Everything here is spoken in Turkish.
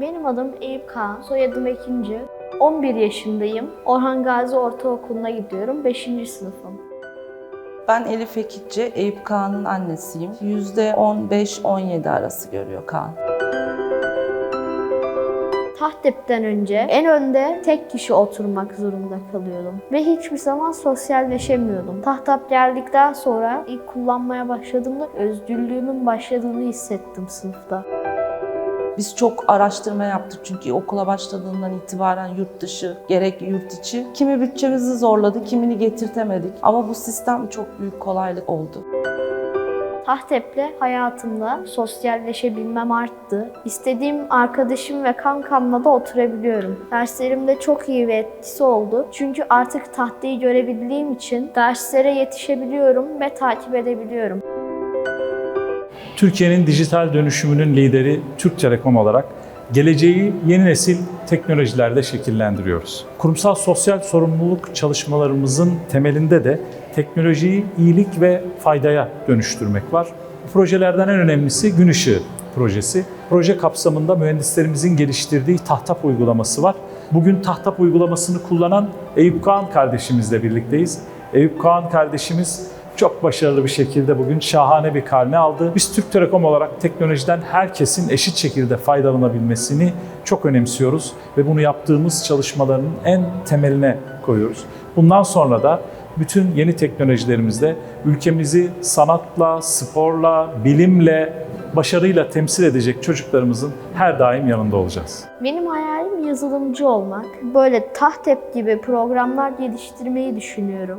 Benim adım Eyüp Kaan, soyadım Ekinci. 11 yaşındayım. Orhan Gazi Ortaokulu'na gidiyorum. 5. sınıfım. Ben Elif Ekitçi, Eyüp Kağan'ın annesiyim. %15-17 arası görüyor Kaan. Tahtep'ten önce en önde tek kişi oturmak zorunda kalıyordum. Ve hiçbir zaman sosyalleşemiyordum. Tahtap geldikten sonra ilk kullanmaya başladığımda özgürlüğümün başladığını hissettim sınıfta. Biz çok araştırma yaptık çünkü okula başladığından itibaren yurt dışı, gerek yurt içi. Kimi bütçemizi zorladı, kimini getirtemedik. Ama bu sistem çok büyük kolaylık oldu. Tahtep'le hayatımda sosyalleşebilmem arttı. İstediğim arkadaşım ve kankamla da oturabiliyorum. Derslerimde çok iyi bir etkisi oldu. Çünkü artık tahtayı görebildiğim için derslere yetişebiliyorum ve takip edebiliyorum. Türkiye'nin dijital dönüşümünün lideri Türk Telekom olarak geleceği yeni nesil teknolojilerle şekillendiriyoruz. Kurumsal sosyal sorumluluk çalışmalarımızın temelinde de teknolojiyi iyilik ve faydaya dönüştürmek var. Bu projelerden en önemlisi Gün Işığı projesi. Proje kapsamında mühendislerimizin geliştirdiği Tahtap uygulaması var. Bugün Tahtap uygulamasını kullanan Eyüp Kağan kardeşimizle birlikteyiz. Eyüp Kağan kardeşimiz çok başarılı bir şekilde bugün şahane bir karne aldı. Biz Türk Telekom olarak teknolojiden herkesin eşit şekilde faydalanabilmesini çok önemsiyoruz ve bunu yaptığımız çalışmaların en temeline koyuyoruz. Bundan sonra da bütün yeni teknolojilerimizle ülkemizi sanatla, sporla, bilimle, başarıyla temsil edecek çocuklarımızın her daim yanında olacağız. Benim hayalim yazılımcı olmak. Böyle Tahtep gibi programlar geliştirmeyi düşünüyorum.